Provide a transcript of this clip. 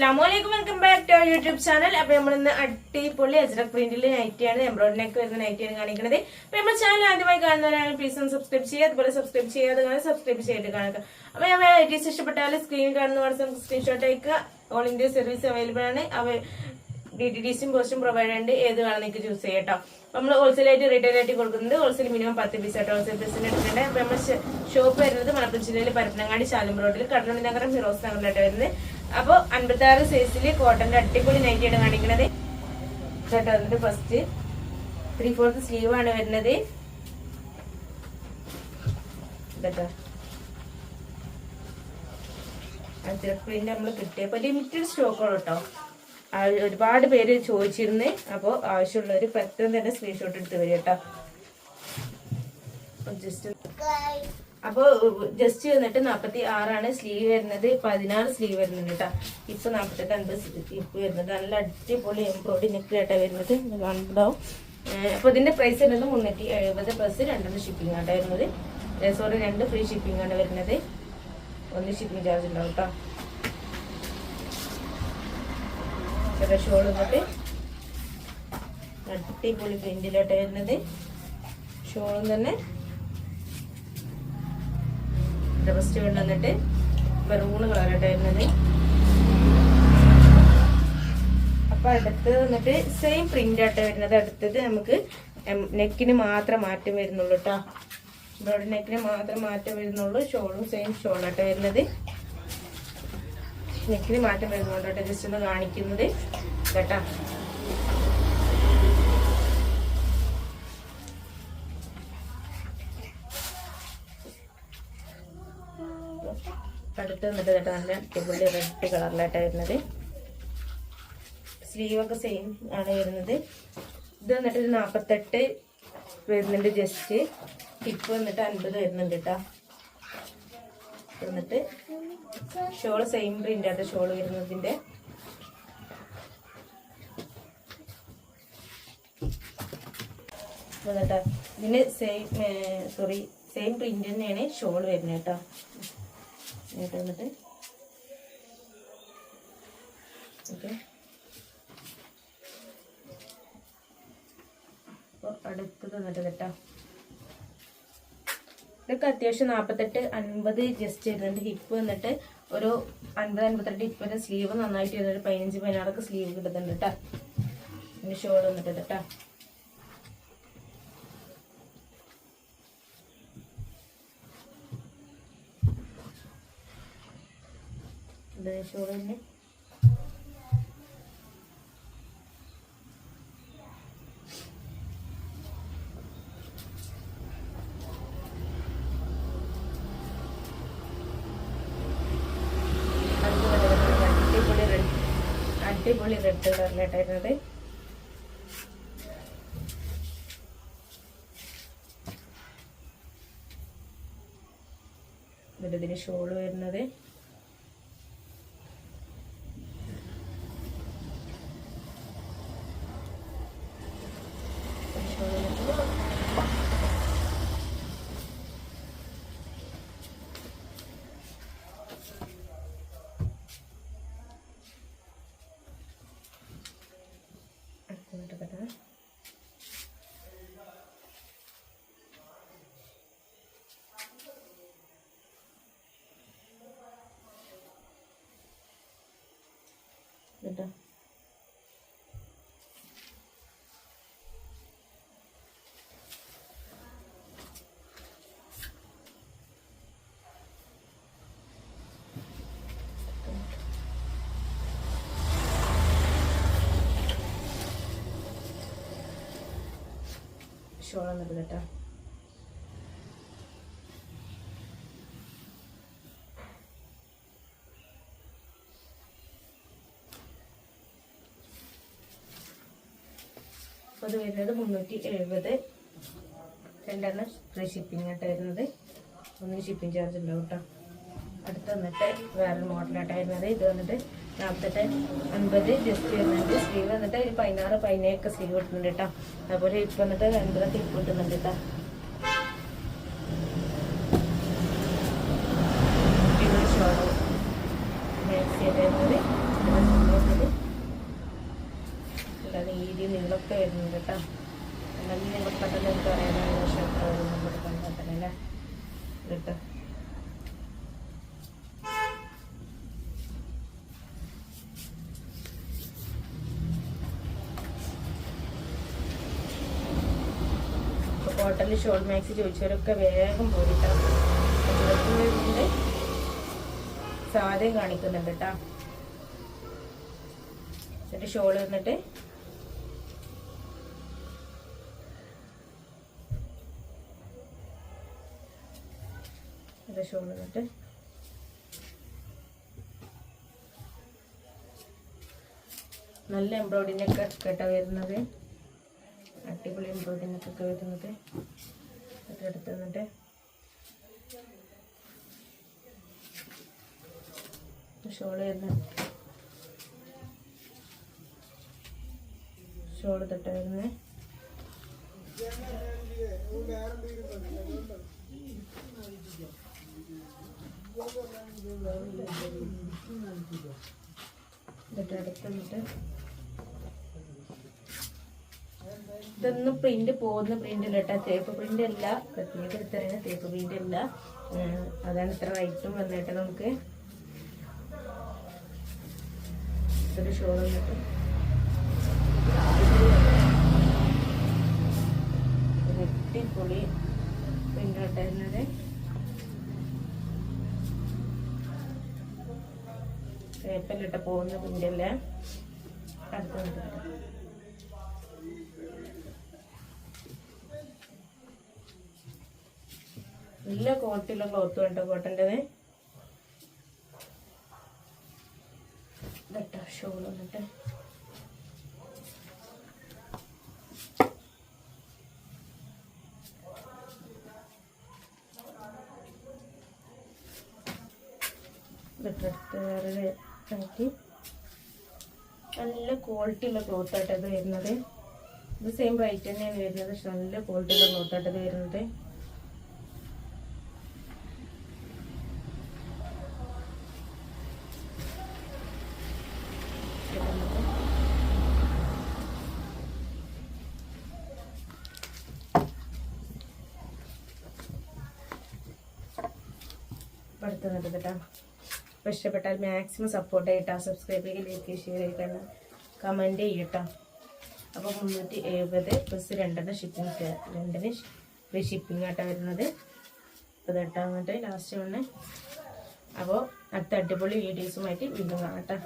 അസ്ലാമലൈക്കും welcome back to YouTube channel അപ്പൊ നമ്മൾ ഇന്ന് അടിപൊളി അജ്രക് പ്രിന്റിൽ നൈറ്റിയാണ് എംബ്രോയിഡിനൊക്കെ വരുന്ന നൈറ്റിയാണ് കാണിക്കുന്നത് അപ്പൊ നമ്മുടെ ചാനൽ ആദ്യമായി കാണുന്നവരാണ് പ്ലീസ് ഒന്ന് സബ്സ്ക്രൈബ് ചെയ്യുക അതുപോലെ സബ്സ്ക്രൈബ് ചെയ്യാതെ സബ്സ്ക്രൈബ് ചെയ്തിട്ട് കാണുക. അപ്പൊ ഞാൻ വേറെ ഇഷ്ടപ്പെട്ടാൽ സ്ക്രീനിൽ കാണുന്ന വാട്സ്ആപ്പ് സ്ക്രീൻഷോട്ട് അയക്കുക. ഓൾ ഇന്ത്യ സർവീസ് അവൈലബിൾ ആണ്. അവ ഡി ടി ഡി സിയും പോസ്റ്റും പ്രൊവൈഡ് ഉണ്ട് ഏത് വേണം നിങ്ങൾക്ക് ചൂസ് ചെയ്യാം കേട്ടോ നമ്മൾ ഹോൾസെയിൽ ആയിട്ട് റീറ്റെയിൽ ആയിട്ട് കൊടുക്കുന്നത് ഹോൾസെയിൽ മിനിമം പത്ത് പീസ് ആയിട്ട് ഹോൾസെയിൽ പീസിന് എടുത്തിട്ടുണ്ട്. അപ്പൊ നമ്മൾ ഷോപ്പ് വരുന്നത് മലപ്പുറം ജില്ലയിൽ പരപ്പനങ്ങാടി ശാലം റോഡിൽ കടലുണ്ടി നഗരം ഫിറോസ് നഗറിലായിട്ട് വരുന്നത്. അപ്പോൾ അൻപത്തി ആറ് സൈസിൽ കോട്ടന്റെ അടിപൊളി നൈറ്റിയാണ് കാണിക്കുന്നത് കേട്ടോ വന്നിട്ട് ഫസ്റ്റ് ത്രീ ഫോർത്ത് സ്ലീവ് ആണ് വരുന്നത്. നമ്മൾ പ്രിന്റ് നമ്മൾ കിട്ടിയപ്പോൾ ലിമിറ്റഡ് സ്റ്റോക്കുകൾ കേട്ടോ. ഒരുപാട് പേര് ചോദിച്ചിരുന്നു. അപ്പോൾ ആവശ്യമുള്ളവർ പെട്ടെന്ന് തന്നെ സ്ക്രീൻഷോട്ട് എടുത്ത് വരും കേട്ടോ. ജസ്റ്റ് അപ്പോൾ ജസ്റ്റ് വന്നിട്ട് നാൽപ്പത്തി ആറാണ് സ്ലീവ് വരുന്നത്. പതിനാറ് സ്ലീവ് വരുന്നുണ്ട് കേട്ടോ ഇപ്പൊ നാൽപ്പത്തെട്ട് അൻപത് ഇപ്പ് വരുന്നത്. നല്ല അടിപൊളി എംബ്രോയിഡറി നെക്ക് കേട്ടോ വരുന്നത്. കാണുന്നുണ്ടാവും അപ്പോൾ ഇതിന്റെ പ്രൈസ് വരുന്നത് മുന്നൂറ്റി എഴുപത് പ്ലസ് രണ്ടെണ്ണം ഷിപ്പിംഗ് ആട്ടോ വരുന്നത്. സോറി രണ്ട് ഫ്രീ ഷിപ്പിംഗ് ആണ് വരുന്നത്. ഒന്ന് ഷിപ്പിംഗ് ചാർജ് ഉണ്ടാവും കേട്ടോ ഷോൾ വന്നിട്ട് അടിപൊളി പ്രിന്റിലോട്ട് വരുന്നത്. ഷോളും തന്നെ ഫസ്റ്റ് കൊണ്ടുവന്നിട്ട് കളറായിട്ട് വരുന്നത്. അപ്പൊ അടുത്തത് വന്നിട്ട് സെയിം പ്രിന്റ് ആയിട്ട് വരുന്നത്. അടുത്തത് നമുക്ക് നെക്കിന് മാത്രം മാറ്റം വരുന്നുള്ളൂ കേട്ടോ ബ്രോഡ് നെക്കിന് മാത്രം മാറ്റം വരുന്നുള്ളൂ. ഷോളും സെയിം ഷോളായിട്ട് വരുന്നത്. നെക്കിന് മാറ്റം വരുന്നുണ്ടോ ജസ്റ്റ് ഒന്ന് കാണിക്കുന്നത് കേട്ടാ. അടുത്ത് വന്നിട്ട് കേട്ടോ നല്ല അടിപൊളി റെഡ് കളറിലായിട്ടാണ് വരുന്നത്. സ്ലീവൊക്കെ സെയിം ആണ് വരുന്നത്. ഇത് വന്നിട്ട് ഒരു നാൽപ്പത്തെട്ട് വരുന്നുണ്ട് ജസ്റ്റ് ടിപ്പ് വന്നിട്ട് അൻപത് വരുന്നുണ്ട് കേട്ടോ എന്നിട്ട് ഷോൾ സെയിം പ്രിന്റ് ആണ് ഷോൾ വരുന്നതിന്റെ. എന്നിട്ട് ഇതിന് സെയിം സോറി സെയിം പ്രിന്റ് തന്നെയാണ് ഷോൾ വരുന്നത് കേട്ടോ എന്നിട്ട് വന്നിട്ട് ഓക്കെ അടുത്തത് വന്നിട്ട് കേട്ടോ. ഇതൊക്കെ അത്യാവശ്യം നാൽപ്പത്തെട്ട് അൻപത് ജസ്റ്റ് ചെയ്തിട്ടുണ്ട്. ഹിപ്പ് വന്നിട്ട് ഒരു അൻപത് അൻപത്തെട്ട് ഹിപ്പ് സ്ലീവ് നന്നായിട്ട് വരുന്നുണ്ട് പതിനഞ്ച് പതിനാറൊക്കെ സ്ലീവ് കിട്ടുന്നുണ്ട് കേട്ടോ. ഷോൾ വന്നിട്ട് കേട്ടോ. തന്നെ അടിപൊളി റെഡ് കളറിലായിട്ടായിരുന്നത് എന്നിട്ട് ഇതിന് ഷോൾ വരുന്നത് ഷോൾ വരുന്നത് അടുത്തതായിട്ട് കേട്ടോ കേട്ടോ ഷോൾ വന്നിട്ട് അപ്പോൾ അത് വരുന്നത് മുന്നൂറ്റി എഴുപത്. രണ്ടെണ്ണം ഫ്രീ ഷിപ്പിംഗ് ആയിട്ട് വരുന്നത്. ഒന്ന് ഷിപ്പിംഗ് ചാർജ് ഉണ്ടാവും കേട്ടോ. അടുത്ത് വന്നിട്ട് വേറൊരു മോഡലായിട്ട് വരുന്നത്. ഇത് വന്നിട്ട് നാൽപ്പത്തെട്ട് അൻപത് ജസ്റ്റ് വരുന്നുണ്ട്. സ്ലീവ് വന്നിട്ട് ഒരു പതിനാറ് പതിനേഴൊക്കെ സ്ലീവ് കിട്ടുന്നുണ്ട് കേട്ടോ. അതുപോലെ ഇപ്പം വന്നിട്ട് രണ്ടര ഇപ്പം കിട്ടുന്നുണ്ട് കേട്ടോ പിന്നെ ഷോൾ മാക്സി ആയിട്ട് വരുന്നത് നീളമൊക്കെ വരുന്നുണ്ട് കേട്ടോ. എന്നാലും നിങ്ങൾ പെട്ടെന്ന് എനിക്ക് അറിയാനുള്ള നമ്മൾ കണ്ടെത്തണം അല്ലേ? കേട്ടോ. ഹോട്ടലിൽ ഷോൾ മാക്സ് ചോദിച്ചവരൊക്കെ വേഗം പോയിട്ടാണ് സാധ്യം കാണിക്കുന്നുണ്ട് കേട്ടോ. എന്നിട്ട് ഷോൾ വന്നിട്ട് ഇത് ഷോൾ വന്നിട്ട് നല്ല എംബ്രോയിഡിനൊക്കെ കേട്ട വരുന്നത്. അടിപൊളി എംബ്രോയിഡിനൊക്കെ വരുന്നത്. എടുത്ത് വന്നിട്ട് ഷോൾ വരുന്ന ഷോൾ തൊട്ട വരുന്നത്. Thank വന്നിട്ട് ഇതൊന്നും പ്രിന്റ് പോകുന്ന പ്രിന്റ് അല്ല കേട്ടോ തേപ്പ് പ്രിന്റ് അല്ല. പ്രത്യേക എടുത്തറിയുന്ന തേപ്പ് പ്രിന്റ് അല്ല. അതാണ് ഇത്ര റൈറ്റും വന്നിട്ട് നമുക്ക്. ഷോ വന്നിട്ട് അടിപൊളി പ്രിന്റ് ഇട്ടായിരുന്നത് തേപ്പല്ലിട്ട് പോകുന്ന പിന്നല്ലേ അല്ല അടുത്ത് വന്നിട്ട് നല്ല ക്വാളിറ്റിയുള്ള ക്ലോത്ത് കേട്ടോ കോട്ടന്റെത്? കേട്ടോ ഷോൾ വന്നിട്ട് ഇതൊക്കെ എടുത്ത് വേറൊരു ആക്കി നല്ല ക്വാളിറ്റി ഉള്ള ക്ലോത്ത് ആയിട്ട് ഇത് വരുന്നത്. ഇത് സെയിം റേറ്റ് തന്നെയാണ് വരുന്നത്. പക്ഷെ നല്ല ക്വാളിറ്റി ഉള്ള ക്ലോത്ത് ആയിട്ട് വരുന്നത്. അടുത്ത് നിന്നിട്ട് കേട്ടോ? അപ്പോൾ ഇഷ്ടപ്പെട്ടാൽ മാക്സിമം സപ്പോർട്ട് ചെയ്യട്ടോ സബ്സ്ക്രൈബ് ചെയ്യുക ലൈക്ക് ഷെയർ ചെയ്യണം കമന്റ് ചെയ്യട്ടോ അപ്പോൾ മുന്നൂറ്റി എഴുപത് പ്ലസ് രണ്ടെണ്ണം ഷിപ്പിംഗ് രണ്ടിന് ഫ്രീ ഷിപ്പിംഗ് ആട്ടോ വരുന്നത്. അപ്പോൾ ഇതെട്ടാ എന്നിട്ട് ലാസ്റ്റ് വന്ന് അപ്പോൾ അടുത്ത അടിപൊളി വീഡിയോസുമായിട്ട് വീണ്ടും കാണാം കേട്ടോ